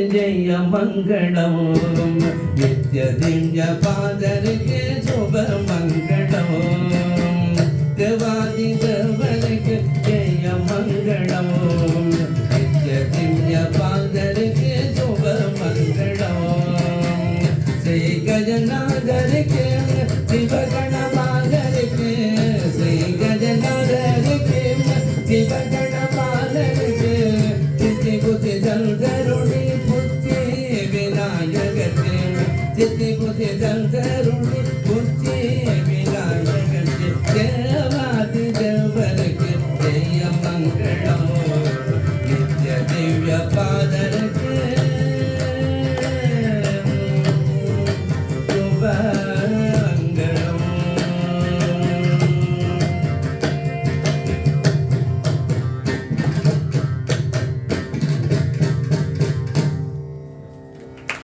जय मङ्गलम् नित्यदिव्यपादरके शुभमङ्गलम् के जय मङ्गलम् शुभ शुभमङ्गलम् श्री गजनागर के शिव गणमागर के। श्री गजनागर के शिव गणमागर के जल गरुणी திதி புதி தந்தருளி புத்தி விநாயகன் தேவாதி தேவருக்கு ஜெய மங்களம்